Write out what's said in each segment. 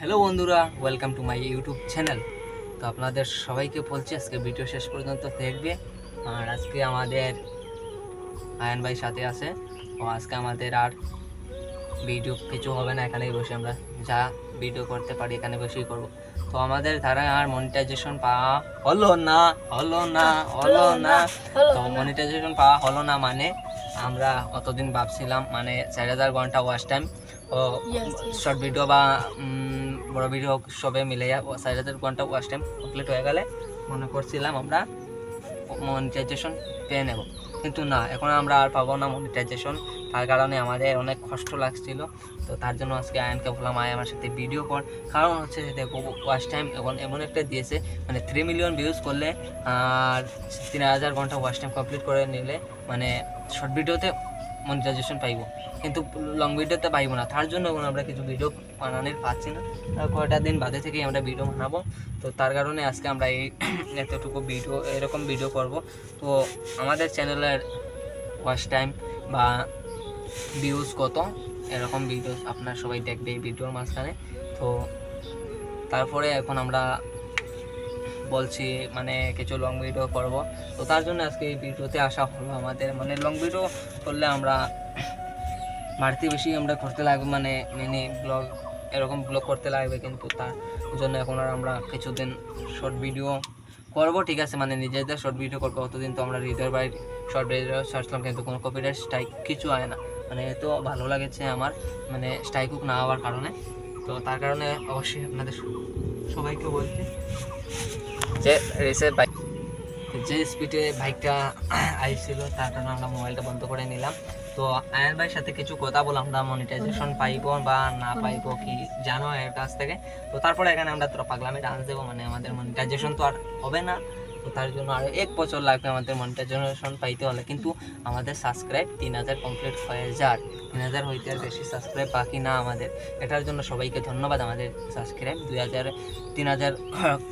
Hello বন্ধুরা welcome to my YouTube channel তো আপনাদের সবাইকে বলছি আজকে ভিডিও শেষ পর্যন্ত দেখবে। আর আজকে আমাদের আয়ন ভাই সাথে আছে। ও আজকে আমাদের আর ভিডিও কিছু হবে না এখানেই বসে আমরা যা ভিডিও করতে পারি এখানে বসেই করব। তো আমাদের ধারা আর মনিটাইজেশন পাওয়া হলো না হলো না হলো না। তো মনিটাইজেশন পাওয়া হলো না মানে আমরা অতদিন ভাবছিলাম মানে চার হাজার ঘণ্টা ওয়াচ টাইম ও. শর্ট ভিডিও বা বড় ভিডিও সবে মিলে চার হাজার ঘণ্টা ওয়াচ টাইম কমপ্লিট হয়ে গেলে মনে করছিলাম আমরা মনিটাইজেশন পেয়ে নেব। কিন্তু না, এখন আমরা আর পাবো না মনিটাইজেশন তার কারণে আমাদের অনেক কষ্ট লাগছিল। তো তার জন্য আজকে আয়নকে বললাম, আয়, আমার সাথে ভিডিও কর। কারণ হচ্ছে যে, দেখো ওয়াচ টাইম এখন এমন একটা দিয়েছে মানে থ্রি মিলিয়ন ভিউজ করলে আর তিন হাজার ঘণ্টা ওয়াচ টাইম কমপ্লিট করে নিলে মানে শর্ট ভিডিওতে মনিটাইজেশন পাইবো। কিন্তু লং ভিডিওতে পাইবো না। তার জন্য আমরা কিছু ভিডিও বানানোর পাচ্ছি না। কয়টা দিন বাদে থেকেই আমরা ভিডিও বানাবো। তো তার কারণে আজকে আমরা এই এতটুকু ভিডিও এরকম ভিডিও করব। তো আমাদের চ্যানেলের ওয়াচ টাইম বা ভিউজ কত? এরকম ভিডিও আপনার সবাই দেখবে এই ভিডিওর মাঝখানে। তো তারপরে এখন আমরা বলছি মানে কিছু লং ভিডিও করব। তো তার জন্য আজকে এই ভিডিওতে আসা হলো আমাদের। মানে লং ভিডিও করলে আমরা বাড়তি বেশি আমরা করতে লাগবে মানে মিনি ব্লগ এরকম ব্লগ করতে লাগবে কিন্তু তার জন্য এখন আর আমরা কিছুদিন শর্ট ভিডিও করব, ঠিক আছে? মানে নিজেদের শর্ট ভিডিও করব, অতদিন তো আমরা হৃদয় বাড়ির শর্ট ভিডিও ছাড়ছিলাম কিন্তু কোনো কপিরাইট স্ট্রাইক কিছু হয় না। মানে এত ভালো লাগেছে আমার মানে স্ট্রাইক না হওয়ার কারণে। তো তার কারণে অবশ্যই আপনাদের সবাইকে বলছি যে রেসের বাইক যে স্পিডে বাইকটা আইছিল, তার কারণে আমরা মোবাইলটা বন্ধ করে নিলাম। তো আয়ন ভাইয়ের সাথে কিছু কথা বললাম না মনিটাইজেশন পাইবো বা না পাইবো কি জানো এর কাছ থেকে। তো তারপরে এখানে আমরা তোরা পাগলামে ডান্স দেবো মানে আমাদের মনিটাইজেশন তো আর হবে না। তো তার জন্য আরও এক বছর লাগবে আমাদের মনিটাইজেশন পাইতে হলে। কিন্তু আমাদের সাবস্ক্রাইব তিন হাজার কমপ্লিট হয়ে যাক। তিন হাজার হইতে আর বেশি সাবস্ক্রাইব বাকি না আমাদের। এটার জন্য সবাইকে ধন্যবাদ আমাদের সাবস্ক্রাইব দুই হাজার, তিন হাজার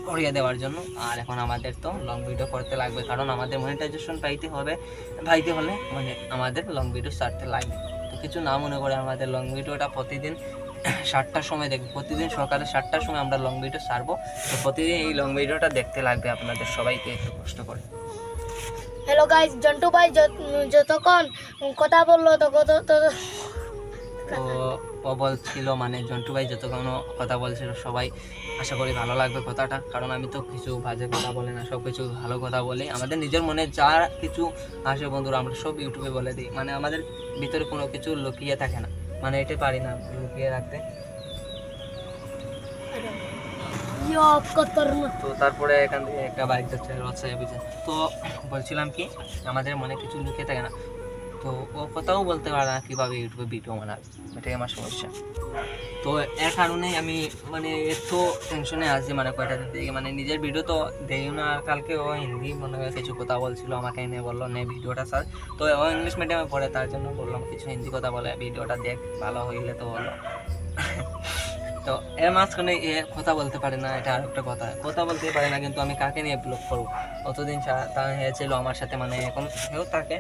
করিয়ে দেওয়ার জন্য। আর এখন আমাদের তো লং ভিডিও করতে লাগবে। কারণ আমাদের মনিটাইজেশন পাইতে হবে, পাইতে হলে মানে আমাদের লং ভিডিও ছাড়তে লাগবে। তো কিছু না মনে করে আমাদের লং ভিডিওটা প্রতিদিন সাতটার সময় দেখব। প্রতিদিন সকালে সাতটার সময় আমরা লং ভিডিও ছাড়বো। তো প্রতিদিন এই লং ভিডিওটা দেখতে লাগবে আপনাদের সবাইকে একটু কষ্ট করে। হ্যালো গাইজ জন্টু ভাই যত- যতক্ষণ কথা বলল তো ও বলছিল মানে জন্টু ভাই যতক্ষণ কথা বলছিল সবাই আশা করি ভালো লাগবে কথাটা। কারণ আমি তো কিছু বাজে কথা বলি না সব কিছু ভালো কথা বলি। আমাদের নিজের মনে যা কিছু আসে বন্ধুরা আমরা সব ইউটিউবে বলে দিই। মানে আমাদের ভিতরে কোনো কিছু লুকিয়ে থাকে না। মানে এটা পারি না লুকিয়ে রাখতে। তো তারপরে এখান থেকে একটা বাইক যাচ্ছে রথ সাহেব তো বলছিলাম কি আমাদের মনে কিছু লুকিয়ে থাকে না। তো ও কথাও বলতে পারে না কীভাবে ইউটিউবে ভিডিও বানাবে, এটাই আমার সমস্যা। তো এর কারণেই আমি মানে এত টেনশনে আসছি মানে কয়টা দিন থেকে। মানে নিজের ভিডিও তো দেই না, আর কালকে ও হিন্দি মনে হয় কিছু কথা বলছিল, আমাকে এনে বলল, নে ভিডিওটা স্যার তো ও ইংলিশ মিডিয়ামে পড়ে, তার জন্য বললাম, কিছু হিন্দি কথা বলে ভিডিওটা দেখ, ভালো হইলে তো হলো তো এর মাঝখানে এ কথা বলতে পারে না, এটা আর একটা কথা। কথা বলতে পারে না, কিন্তু আমি কাকে নিয়ে ব্লগ করব? অতদিন তা হয়েছিল আমার সাথে মানে এখন সেও থাকে।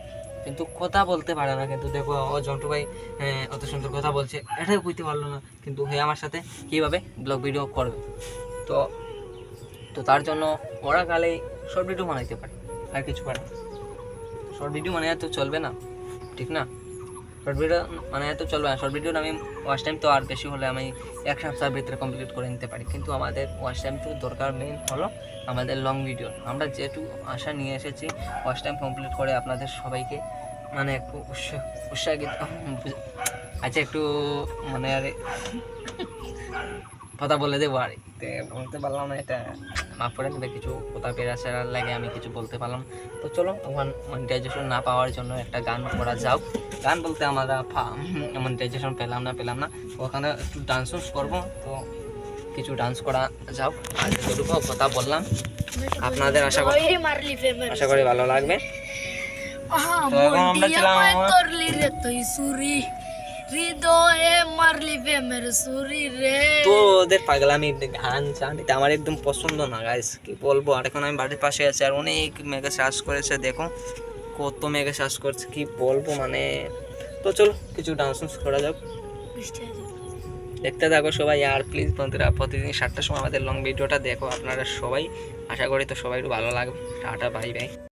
কিন্তু কথা বলতে পারে না। কিন্তু দেখো ও জন্টু ভাই হ্যাঁ, অত সুন্দর কথা বলছে এটাই বুঝতে পারল না। কিন্তু হে আমার সাথে কীভাবে ব্লগ ভিডিও করবে? তো তো তার জন্য ওরা কালে শর্ট ভিডিও বানাইতে পারে আর কিছু পারে শর্ট ভিডিও মানে তো চলবে না ঠিক না? শর্ট ভিডিও মানে তো চলবে না। শর্ট ভিডিও আমি ওয়াচ টাইম তো আর বেশি হলে আমি এক সপ্তাহের ভিতরে কমপ্লিট করে নিতে পারি। কিন্তু আমাদের ওয়াচ টাইম তো দরকার মেইন হলো আমাদের লং ভিডিও আমরা যেটু আশা নিয়ে এসেছি ওয়াচ টাইম কমপ্লিট করে আপনাদের সবাইকে মানে একটু উৎসাহ উৎসাহিত আচ্ছা একটু মানে আরে কথা বলে দেবো আর বলতে পারলাম না এটা। মাফ করে দেবে, কিছু কোথাও সেরার লাগে আমি কিছু বলতে পারলাম। তো চলো তখন মনিটাইজেশন না পাওয়ার জন্য একটা গান করা যাও গান বলতে আমরা মনিটাইজেশন পেলাম না পেলাম না। ওখানে একটু ডান্স করব তো কিছু ডান্স করা যাও আর যতটুকু কথা বললাম। আপনাদের আশা করি আশা করি ভালো লাগবে। তো এখন আমরা ছিলাম ওদের পাগলামি গান চান এটা আমার একদম পছন্দ না গাইস কি বলব? আর এখন আমি বাড়ির পাশে আছি আর অনেক মেঘে করেছে দেখো। কত মেঘে শ্বাস করছে, কি বলব মানে। তো চলো, কিছু ডান্স করা যাক। দেখতে থাকো সবাই, আর প্লিজ বন্ধুরা, প্রতিদিন সাতটার সময় আমাদের লং ভিডিওটা দেখো আপনারা সবাই। আশা করি তো সবাই একটু ভালো লাগবে। Tata bye bye